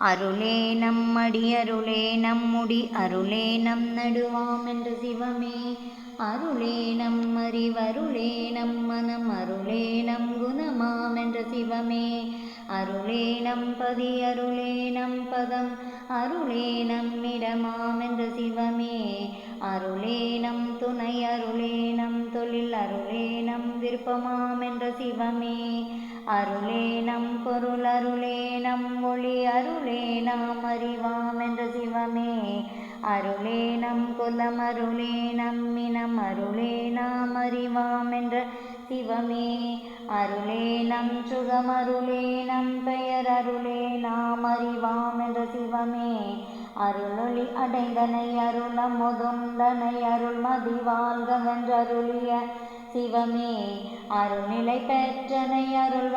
அருளே நம்மடி அருளே நம்முடி அருளே நம் நடுவாம் என்று சிவமே அருளே நம் அறிவருளே நம் மனம் அருளே நம் குணமாம் என்ற சிவமே அருளே நம் பதி அருளே நம் பதம் அருளே நம்மிடமாம் என்ற சிவமே அருளே நம் துணை அருளே நம் தொழில் அருளே நம் விருப்பமாம் என்ற சிவமே அருளே நம் பொருள் அருளே நம் மொழி அருளே நாம் அறிவாம் என்ற சிவமே. அருளே நம் குலம் அருளே இனம் அருளே நாம் அறிவாம் என்ற சிவமே. அருளே நம் சுகம் அருளே நம் பெயர் அருளே நாம் அறிவாம் என்ற சிவமே. அருளொளி அடைந்தனை அருளம் முதுந்தனை அருள் அருளிய சிவமே. அருள்நிலை பெற்றனை அருள்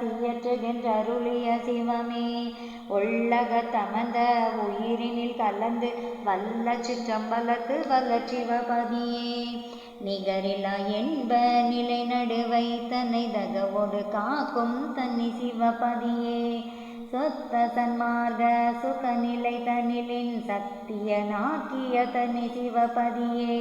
சீயற்றுகின்ற அருளிய சிவமே. உள்ளக தமந்த உயிரினில் கலந்து வல்ல சிற்றம்பலத்து வல்ல சிவபதியே. நிகரிலா என்ப நிலை நடுவை தன்னை தகவோடு காக்கும் தன்னி சிவபதியே. சொத்த சன்மார்க சுகநிலை தனிலின் சத்திய நாக்கிய தனி சிவபதியே.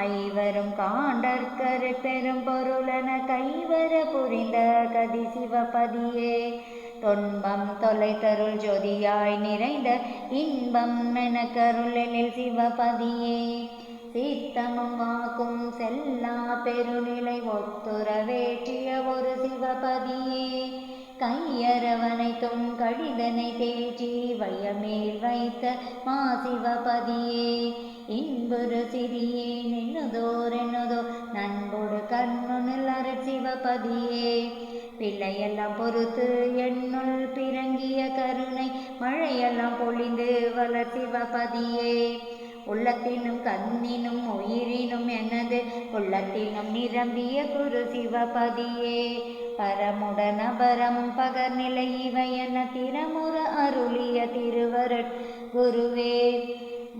ஐவரும் காண்டற்கரு பெரும் பொருளென கைவர புரிந்த கதி சிவபதியே. தொன்பம் தொலைத்தருள் ஜோதியாய் நிறைந்த இன்பம் என கருளில் சிவபதியே. சித்தமும் வாக்கும் செல்லா பெருநிலை ஒத்துறவேற்றிய ஒரு சிவபதியே. கையரவனைத்தும் கடிதனை தேற்றி வையமேல் வைத்த மா சிவபதியே. இன்புறு நண்போடு கண்ணுனில் அரசிவபதியே பிள்ளையெல்லாம் பொறுத்து என்னுள் பிறங்கிய கருணை மழையெல்லாம் பொழிந்து வளர் உள்ளத்தினும் கண்ணினும் உயிரினும் எனது உள்ளத்தினும் நிரம்பிய குரு சிவபதியே பரமுடன் அபரம் பகர்நிலை இவை என திறமுற அருளிய திருவருட் குருவே.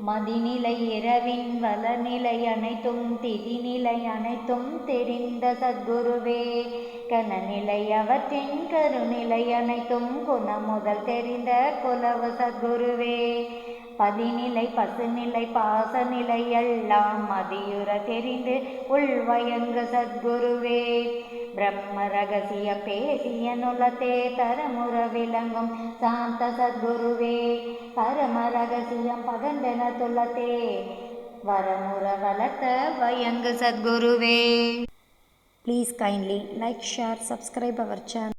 மதிநிலை இரவின் வளநிலை அனைத்தும் திதிநிலை அனைத்தும் தெரிந்த சத்குருவே. கனநிலை அவற்றின் கருநிலை அனைத்தும் குணமுதல் தெரிந்த குலவு சத்குருவே. பதிநிலை பசுநிலை பாசநிலை எல்லாம் மதியுற தெரிந்து உள்வயங்கு சத்குருவே. பிரம்ம ரகசிய பேசிய நுலத்தே தரமுற விளங்கும் சாந்த சத்குருவே பரம ரகசியம் பகந்தன துலத்தே வரமுற வளர்த்த வயங்கு சத்குருவே please kindly like share subscribe our channel